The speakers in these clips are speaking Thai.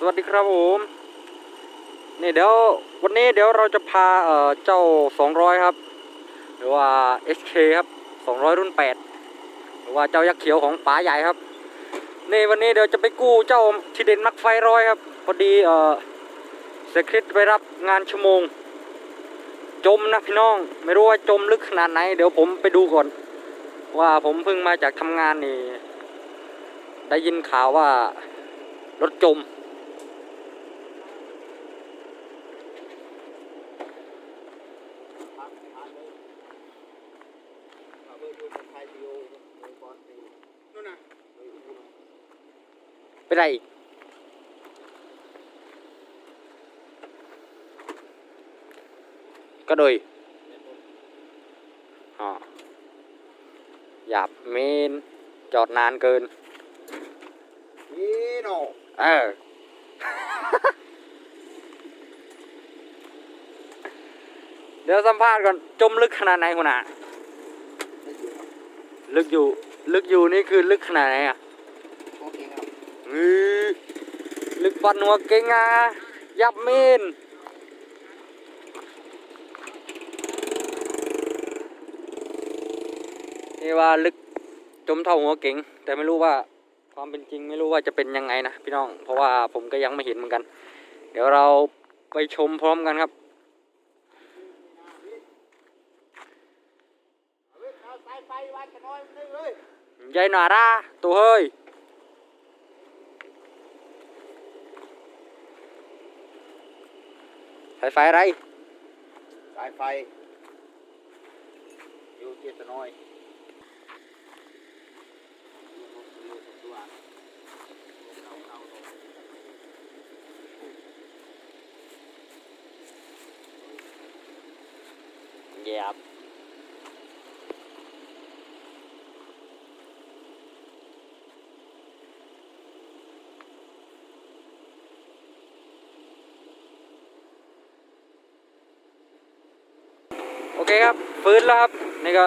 สวัสดีครับผมนี่เดี๋ยววันนี้เดี๋ยวเราจะพาเอ่อเจ้า 200 ครับ หรือว่า SK ครับ 200 รุ่น 8 หรือว่าเจ้ายักษ์เขียวของป๋าใหญ่ครับ นี่วันนี้เดี๋ยวจะไปกู้เจ้าทีเด่นมักไฟร้อยครับพอดีเอ่อเซคริตไปรับงานชั่วโมง จมนะพี่น้อง ไม่รู้ว่าจมลึกขนาดไหน เดี๋ยวผมไปดูก่อน ว่าผมเพิ่งมาจากทำงานนี่ ได้ยินข่าวว่ารถจม นู่นน่ะไปไหนอีกก็โดยอ๋อหยาบเมน จอดนานเกิน นี่เนาะเออ เดี๋ยวสัมภาษณ์ก่อน จมลึกขนาดไหนคุณอา ลึกอยู่ ลึกอยู่นี่คือลึกขนาดไหนอะโอเคครับอือลึกปันหัวเก่งอะยับเมนนี่ว่าลึกจมเท่าหัวเก่งแต่ไม่รู้ว่าความเป็นจริงไม่รู้ว่าจะเป็นยังไงนะพี่น้อง เพราะว่าผมก็ยังไม่เห็นเหมือนกัน เดี๋ยวเราไปชมพร้อมกันครับ เอาไว้เอาสายไฟวัดกันน้อยมันนึงเลย ยายหนาราตัวเฮ้ยไฟไฟอะไร สายไฟ อยู่ เจตน้อยเหยียบโอเคครับฟื้นแล้วครับ นี่ก็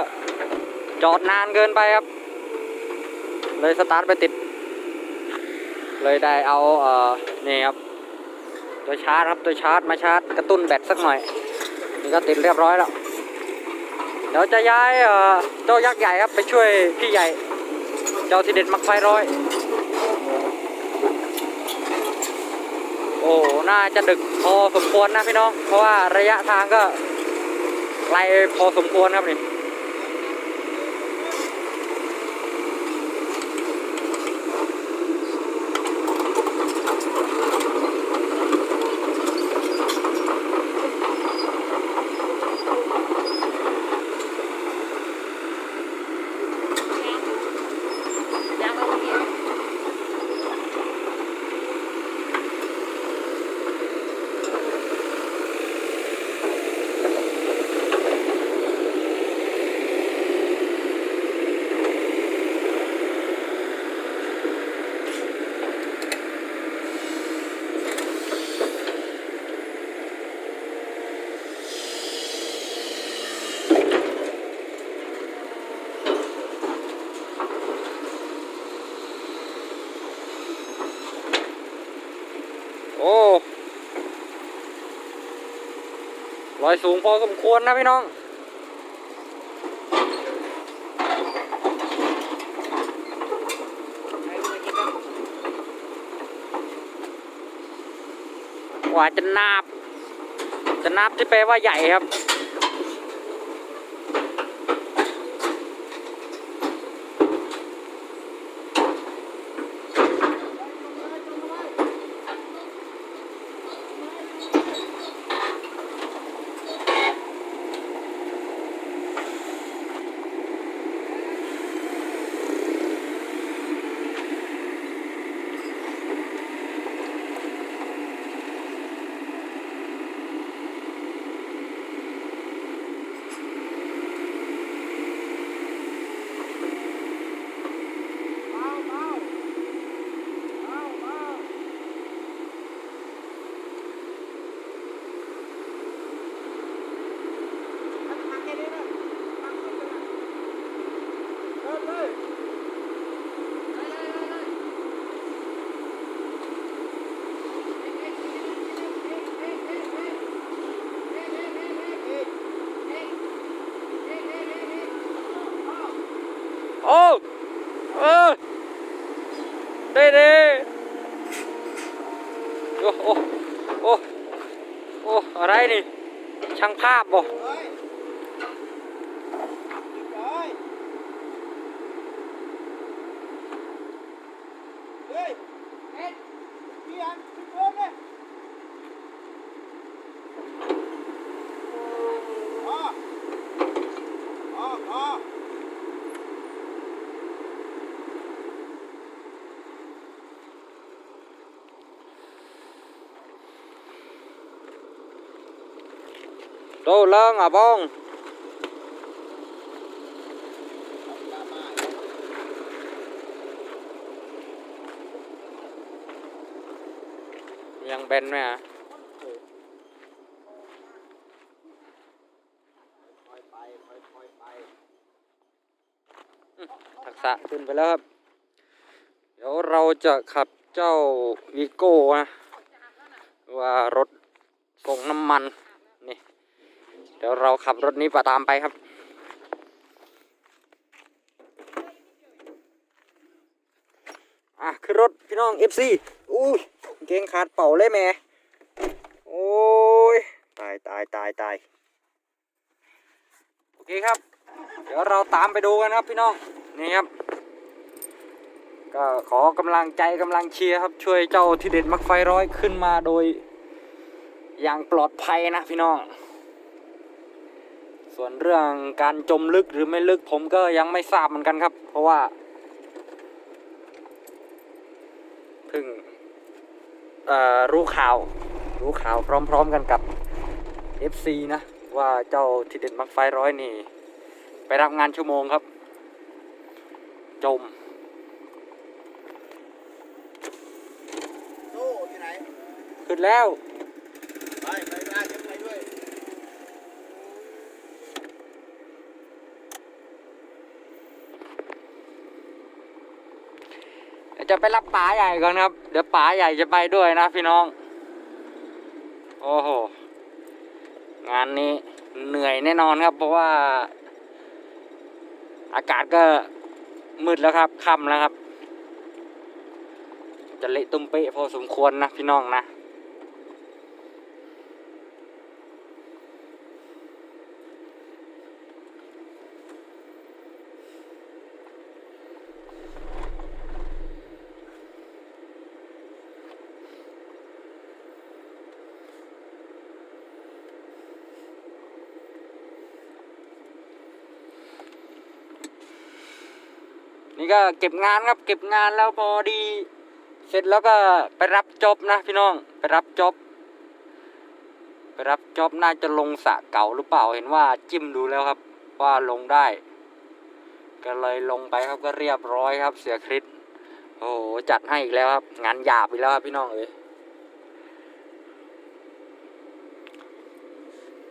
จอดนานเกินไปครับ เลยสตาร์ทไปติด เลยได้เอาเอ่อนี่ครับ ตัวชาร์จครับตัวชาร์จมาชาร์จกระตุ้นแบตสักหน่อย นี่ก็ติดเรียบร้อยแล้ว เดี๋ยวจะย้ายเอ่อเจ้ายักษ์ใหญ่ครับไปช่วยพี่ใหญ่ เจ้าที่เด็ดมักไฟร้อย โอ้ น่าจะดึกพอสมควรนะพี่น้อง เพราะว่าระยะทางก็ ไกลพอสมควรครับนี่ โอ้ ลอยสูงพอสมควรนะพี่น้อง กว่าจะนาบ จะนับที่แปลว่าใหญ่ครับ โเออได้เด้โอ้โอ้โอ้โอ้อะไรนี่ช่างภาพบ่เฮ้ยเอ็ดพี่อันพี่เพิ่มเลยอ๋ออ๋ออ๋อ โตเลิงอะบ้องยังเบนไหมอะทักษะขึ้นไปแล้วครับ เดี๋ยวเราจะขับเจ้าวีโก้นะว่ารถส่งน้ำมัน เดี๋ยวเราขับรถนี้ประตามไปครับ อะขึ้นรถพี่น้อง FC อุ้ยเกงขาดเป่าเลยแม่ โอ้ย ตายตายตายตายโอเคครับ เดี๋ยวเราตามไปดูกันครับพี่น้อง นี่ครับ ก็ขอกำลังใจกำลังเชียร์ครับช่วยเจ้าทีเด็ดมักไฟร้อยขึ้นมาโดย อย่างปลอดภัยนะพี่น้อง ส่วนเรื่องการจมลึกหรือไม่ลึกผมก็ยังไม่ทราบเหมือนกันครับ เพราะว่าเพิ่งเอ่อรู้ข่าว รู้ข่าวพร้อม ๆกันกับ FC นะ ว่าเจ้าทีเด็ดมักไฟร้อยนี่ ไปรับงานชั่วโมงครับ จมโซ่ที่ไหนขึ้นแล้ว ไปไปลากขึ้นไปด้วย เดี๋ยว จะไปรับป๋าใหญ่ก่อนครับ เดี๋ยวป๋าใหญ่จะไปด้วยนะพี่น้อง โอ้โห งานนี้เหนื่อยแน่นอนครับ เพราะว่า อากาศก็มืดแล้วครับค่ำแล้วครับ จะเละตุ้มเป๊ะพอสมควรนะพี่น้องนะ นี่ก็เก็บงานครับ เก็บงานแล้วพอดี เสร็จแล้วก็ไปรับจอบนะพี่น้องไปรับจอบไปรับจอบน่าจะลงสระเก่าหรือเปล่าเห็นว่าจิ้มดูแล้วครับ ว่าลงได้ ก็เลยลงไปครับก็เรียบร้อยครับ เสียคริสโอ้โหจัดให้อีกแล้วครับ งานหยาบอีกแล้วครับพี่น้องเอ้ย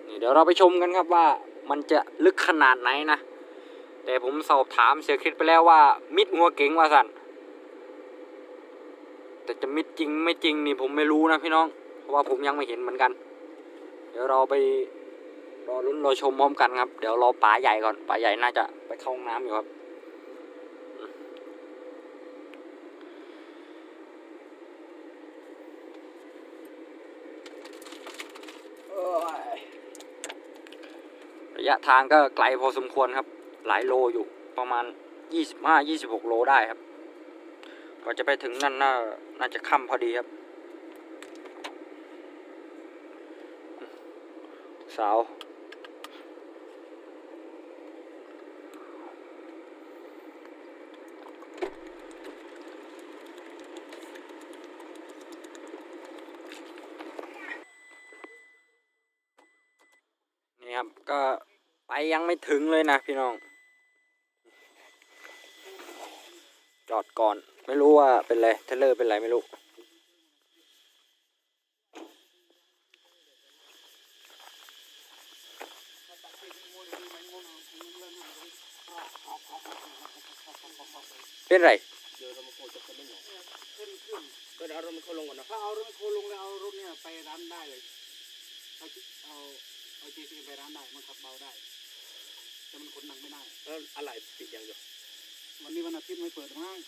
นี่เดี๋ยวเราไปชมกันครับว่ามันจะลึกขนาดไหนนะ แต่ผมสอบถามเสียคริสไปแล้วว่า มิดหัวเก๋งว่าสันแต่จะมิดจริงไม่จริงนี่ผมไม่รู้นะพี่น้อง เพราะว่าผมยังไม่เห็นเหมือนกัน เดี๋ยวเราไปรอลุ้นรอชมพร้อมกันครับ เดี๋ยวรอป๋าใหญ่ก่อนป๋าใหญ่น่าจะไปเข้าห้องน้ำอยู่ครับระยะทางก็ไกลพอสมควรครับ หลายโลอยู่ประมาณ 25-26 โลได้ครับกว่าจะไปถึงนั่นน่าน่าจะค่ำพอดีครับ สาว นี่ครับ ก็ไปยังไม่ถึงเลยนะพี่น้อง จอดก่อน ไม่รู้ว่าเป็นไรเทรลเลอร์เป็นไรไม่รู้เป็นไรเดี๋ยวเรามาโคจะขึ้นไม่หรอขึ้นขึ้นก็เดี๋ยวเอารถมันโคลงก่อนนะถ้าเอารถมันโคลงแล้วเอารถเนี่ยไปร้านได้เลยเอาเอาเอาจีซีไปร้านได้มันขับเบาได้แต่มันขนหนักไม่ได้แล้วอะไรติดยังอยู่วั นนี้วันอาทิตย์ไม่เปิดมั้ง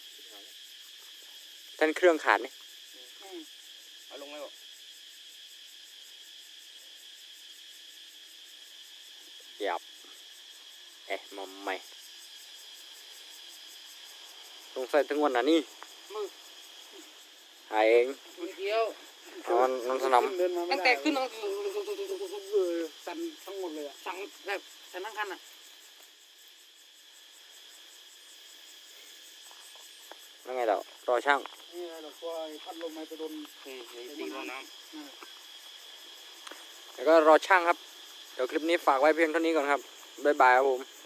ท่านเครื่องขาดนี่อืมเอาลงไหมบอกหยับเอ๊ะมาใหม่สงสัยถึงวันนั้นนี่มือหายเองมือเดียวเอามันมันสนามเดินมาไม่ตั้งได้แต่ขึ้นมาเออสั่นทั้งหมดเลยอะสั่งแบบแต่นั่งคันอะ แล้วไงต่อรอช่างนี่เรากลัวไอ้พัดลมมาไปโดนนี่นี่ตีลงน้แล้วก็รอช่างครับ เดี๋ยวคลิปนี้ฝากไว้เพียงเท่านี้ก่อนครับ บ๊ายบายครับผมำ